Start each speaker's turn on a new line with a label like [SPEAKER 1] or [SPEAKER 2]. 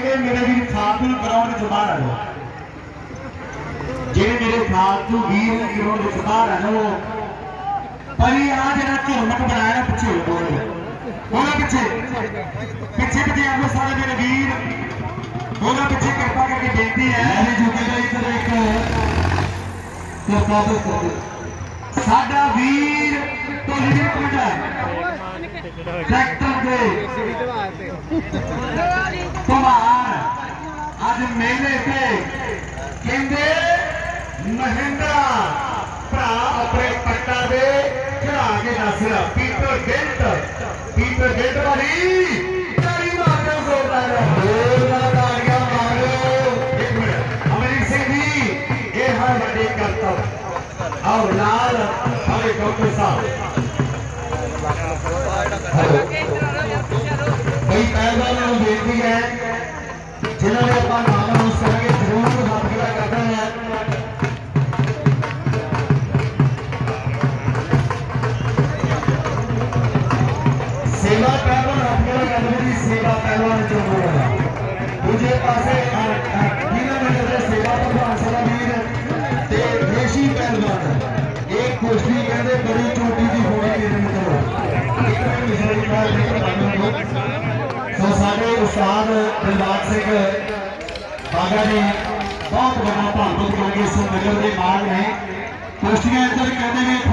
[SPEAKER 1] میرے ویل پیچھے کرپا کر کے ਦੇ ਕੁਮਾਰ ਅੱਜ ਮੇਲੇ ਤੇ ਕਹਿੰਦੇ ਮਹਿੰਦਰਾ ਭਰਾ ਆਪਣੇ ਪੱਟਾ ਦੇ ਚੜਾ ਕੇ ਦੱਸ ਪੀਟਰ ਡੈਂਟ ਪੀਟਰ ਡੈਂਟ ਵਾਲੀ ਤਾੜੀ ਮਾਰਦਾ ਜ਼ੋਰਦਾਰ ਬੋਲਣਾ بھائی طالبان کو بےنتی ہے جنہوں نے اپنا نام اس طرح کے ضرور ہاتھ کھڑا کرنا ہے سیوا پہلوان ہاتھ کھڑا کرنے کی سیوا پہلوان جو ہو رہا ہے دوجے پاسے جنہوں نے کہتے سیوا پہلوان سارا ویر تے دیشی پہلوان ایک کوشتی کہتے بڑی چوٹی دی ہوڑی دینے مطلب ایک میں مجھے ایک بار شاد بہت بڑا پابندی نگر کے بال ہیں دستیاں ادھر کہتے ہیں